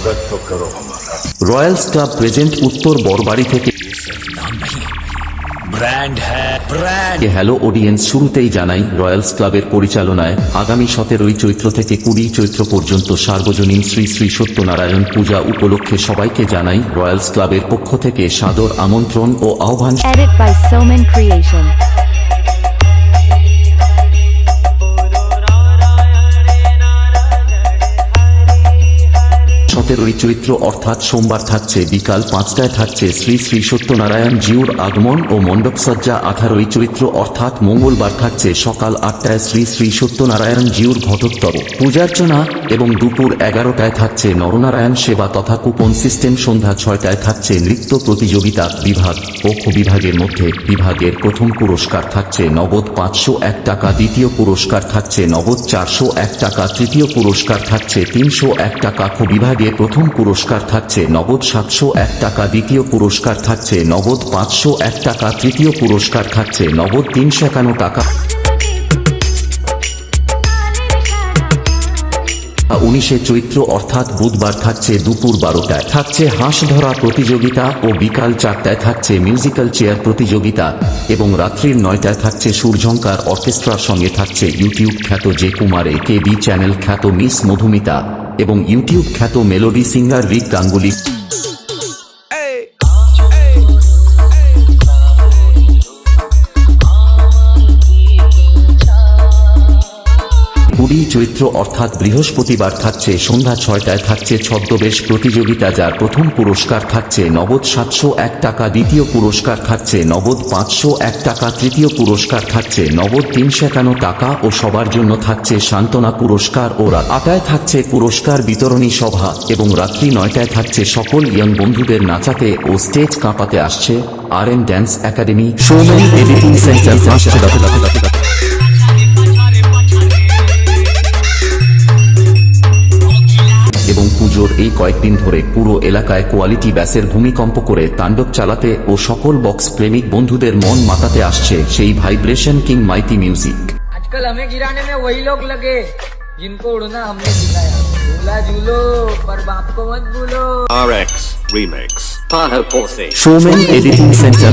स्वागत तो करो हमारा রয়্যালস ক্লাব প্রেজেন্ট উত্তর বরবাড়ি থেকে नाम नहीं ब्रांड है ब्रांड হ্যালো অডিয়েন্স শুরুতেই জানাই রয়্যালস ক্লাবের পরিচালনায় আগামী সতেরোই চৈত্র থেকে কুড়ি চৈত্র পর্যন্ত সার্বজনীন শ্রী শ্রী সত্যনারায়ণ পূজা উপলক্ষে সবাইকে জানাই রয়্যালস ক্লাবের পক্ষ থেকে সাদর আমন্ত্রণ ও আহ্বান সতেরোই চৈত্র অর্থাৎ সোমবার থাকছে, বিকাল পাঁচটায় থাকছে শ্রী শ্রী সত্যনারায়ণ জিউর আগমন ও মণ্ডপসজ্জা আঠারোই চৈত্র অর্থাৎ মঙ্গলবার থাকছে সকাল আটটায় শ্রী শ্রী সত্যনারায়ণ জিউর ঘটোত্তর। পূজার্চনা এবং দুপুর এগারোটায় থাকছে নরনারায়ণ সেবা তথা কুপন সিস্টেম, সন্ধ্যা ছয়টায় থাকছে নৃত্য প্রতিযোগিতা বিভাগ পক্ষ বিভাগের মধ্যে বিভাগের প্রথম পুরস্কার থাকছে নগদ পাঁচশো এক টাকা, দ্বিতীয় পুরস্কার থাকছে নগদ চারশো এক টাকা, তৃতীয় পুরস্কার থাকছে তিনশো এক টাকা। খ বিভাগে প্রথম পুরস্কার থাকছে নগদ সাতশো এক টাকা, দ্বিতীয় পুরস্কার থাকছে নগদ পাঁচশো এক টাকা, তৃতীয় পুরস্কার থাকছে নগদ তিনশো একান্ন টাকা। উনিশে চৈত্র অর্থাৎ বুধবার থাকছে দুপুর বারোটায়। থাকছে হাঁস ধরা প্রতিযোগিতা ও বিকাল চারটায় থাকছে মিউজিক্যাল চেয়ার প্রতিযোগিতা এবং রাত্রির নয়টায় থাকছে সূর্যঙ্কার অর্কেস্ট্রার সঙ্গে থাকছে ইউটিউব খ্যাত জে কুমারে কে বি চ্যানেল খ্যাত মিস মধুমিতা। এবং ইউটিউব খ্যাত মেলোডি সিঙ্গার রিক গাঙ্গুলি কুড়ি চৈত্র অর্থাৎ বৃহস্পতিবার থাকছে সন্ধ্যা ছয়টায় থাকছে ছদ্মবেশ প্রতিযোগিতা যার প্রথম পুরস্কার থাকছে নগদ সাতশো এক টাকা দ্বিতীয় পুরস্কার থাকছে নগদ পাঁচশো এক টাকা তৃতীয় পুরস্কার থাকছে নগদ তিনশো একান্ন টাকা ও সবার জন্য থাকছে সান্ত্বনা পুরস্কার ও রাত আটায় থাকছে পুরস্কার বিতরণী সভা এবং রাত্রি নয়টায় থাকছে সকল ইয়ং বন্ধুদের নাচাতে ও স্টেজ কাঁপাতে আসছে R N dance academy. Soumen editing centre এই কয়েকদিন ধরে পুরো এলাকায় কোয়ালিটি ব্যাসের ভূমিকম্প করে তাণ্ডব চালাতে ও সকল বক্স প্রেমিক বন্ধুদের মন মাতাতে আসছে সেই ভাইব্রেশন কিং মাইটি মিউজিক आजकल हमें गिराने में वही लोग लगे जिनको उड़ना हमने सिखाया झूला झूलो पर बाप को मत भूलो RX Remix. Pahal Pose. Soumen editing centre